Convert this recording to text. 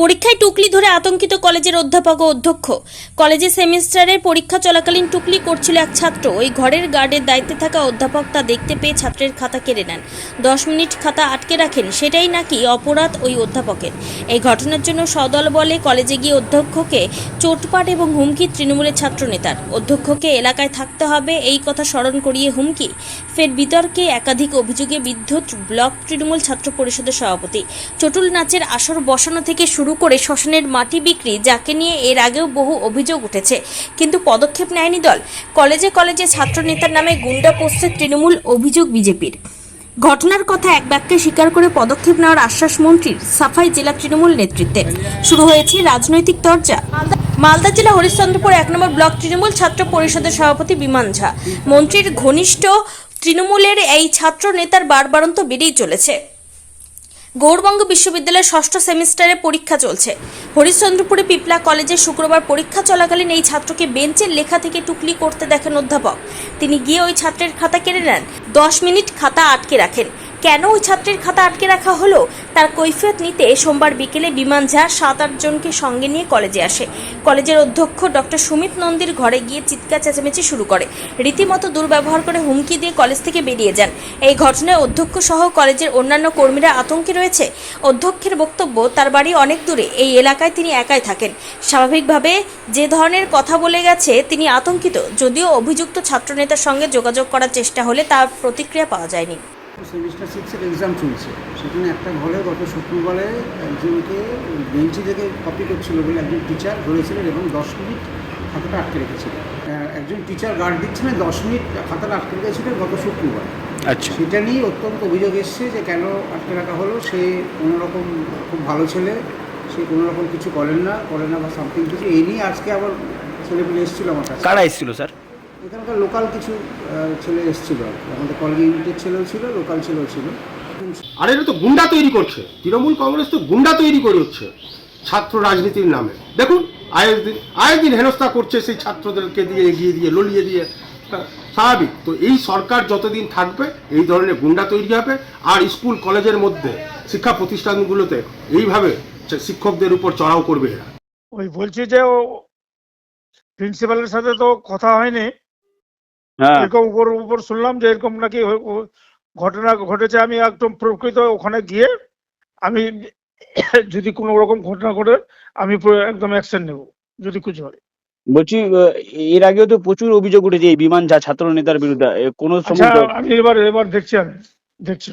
পরীক্ষায় টুকলি ধরে আতঙ্কিত কলেজের অধ্যাপক ও অধ্যক্ষ। কলেজে সেমিস্টারের পরীক্ষা চলাকালীন টুকলি করছিল এক ছাত্র। ওই ঘরের গার্ডের দায়িত্বে থাকা অধ্যাপক তা দেখতে পেয়ে ছাত্রের খাতা কেড়ে নেন। দশ মিনিট খাতা আটকে রাখেন, সেটাই নাকি অপরাধ ওই অধ্যাপকের। এই ঘটনার জন্য সদল বলে কলেজে গিয়ে অধ্যক্ষকে চোটপাট এবং হুমকি তৃণমূলের ছাত্র নেতার অধ্যক্ষকে এলাকায় থাকতে হবে, এই কথা স্মরণ করিয়ে হুমকি। ফের বিতর্কে একাধিক অভিযোগে বিদ্যুৎ ব্লক তৃণমূল ছাত্র পরিষদের সভাপতি। চটুল নাচের আসর বসানো থেকে শুরু করে শ্মশানের মাটি বিক্রি, যাকে নিয়ে এর আগেও বহু অভিযোগ উঠেছে। কিন্তু পদক্ষেপ নেয়নি দল। কলেজে কলেজে ছাত্র নেতার নামে গুন্ডা পোস্টে তৃণমূল অভিযোগ বিজেপির। ঘটনার কথা এক বাক্যে স্বীকার করে পদক্ষেপ নেওয়ার আশ্বাস মন্ত্রীর সাফাই জেলা তৃণমূল নেতৃত্বে শুরু হয়েছে রাজনৈতিক চর্চা মালদা জেলা হরিশ্চন্দ্রপুর এক নম্বর ব্লক তৃণমূল ছাত্র পরিষদের সভাপতি বিমান ঝা। মন্ত্রীর ঘনিষ্ঠ তৃণমূলের এই ছাত্র নেতার বারবারন্ত বেড়েই চলেছে। গৌরবঙ্গ বিশ্ববিদ্যালয়ের ষষ্ঠ সেমিস্টারে পরীক্ষা চলছে। হরিশ্চন্দ্রপুরে পিপলা কলেজে শুক্রবার পরীক্ষা চলাকালীন এই ছাত্রকে বেঞ্চের লেখা থেকে টুকলি করতে দেখেন অধ্যাপক। তিনি গিয়ে ওই ছাত্রের খাতা কেড়ে নেন। দশ মিনিট খাতা আটকে রাখেন। কেন ওই ছাত্রের খাতা আটকে রাখা হলো? তার কৈফিয়ত নিতে সোমবার বিকেলে বিমান ঝা সাত আটজনকে সঙ্গে নিয়ে কলেজে আসে। কলেজের অধ্যক্ষ ডক্টর সুমিত নন্দীর ঘরে গিয়ে চিৎকার চেঁচামেচি শুরু করে। রীতিমতো দুর্ব্যবহার করে হুমকি দিয়ে কলেজ থেকে বেরিয়ে যান। এই ঘটনায় অধ্যক্ষ সহ কলেজের অন্যান্য কর্মীরা আতঙ্কে রয়েছে। অধ্যক্ষের বক্তব্য, তার বাড়ি অনেক দূরে, এই এলাকায় তিনি একাই থাকেন। স্বাভাবিকভাবে যে ধরনের কথা বলে গেছে, তিনি আতঙ্কিত। যদিও অভিযুক্ত ছাত্রনেতার সঙ্গে যোগাযোগ করার চেষ্টা হলে তার প্রতিক্রিয়া পাওয়া যায়নি। সেমিস্টার সিক্সের এক্সাম চলছে। সেখানে একটা ঘরে গত শুক্রবারে একজনকে বেঞ্চি থেকে কপি করছিল বলে একজন টিচার ধরেছিলেন এবং দশ মিনিট খাতাটা আটকে রেখেছিলেন একজন টিচার গার্ড দিচ্ছিলেন দশ মিনিট খাতাটা আটকে রেখেছিলেন গত শুক্রবার। আচ্ছা। সেটা নিয়ে অত্যন্ত অভিযোগ এসছে যে কেন আটকে রাখা হলো? সে কোনো রকম খুব ভালো ছেলে সে কোনো রকম কিছু করেন না করে না বা সামথিং কিছু। এই নিয়ে আজকে আবার ছেলেগুলো এসেছিল আমার কাছে। কারা এসেছিল স্যার? এখানকার লোকাল কিছু ছেলে এসেছিল। আমাদের কলেজ ইউনিটের ছেলেও ছিল লোকাল ছেলেও ছিল। আর এটা তো গুন্ডা তৈরি করছে। তৃণমূল কংগ্রেস তো গুন্ডা তৈরি করে হচ্ছে ছাত্র রাজনীতির নামে। দেখুন আয়ের দিন আয়ের দিন হেনস্থা করছে সেই ছাত্রদেরকে দিয়ে এগিয়ে দিয়ে ললিয়ে দিয়ে। হ্যাঁ, স্বাভাবিক। তো এই সরকার যতদিন থাকবে এই ধরনের গুন্ডা তৈরি হবে। আর স্কুল কলেজের মধ্যে শিক্ষা প্রতিষ্ঠানগুলোতে এইভাবে শিক্ষকদের উপর চড়াও করবে এরা। ওই বলছি যে ও প্রিন্সিপালের সাথে তো কথা হয়নি। হ্যাঁ এরকম উপর উপর শুনলাম যে এরকম নাকি ঘটনা ঘটেছে। আমি একদম প্রকৃত ওখানে গিয়ে আমি যদি কোনো রকম ঘটনা ঘটে আমি একদম অ্যাকশন নেব যদি কিছু হয়। বলছি এর আগেও তো প্রচুর অভিযোগ উঠেছে এই বিমান যা ছাত্র নেতার বিরুদ্ধে কোনো আচ্ছা সময় আমি এবার এবার দেখছি আমি দেখছি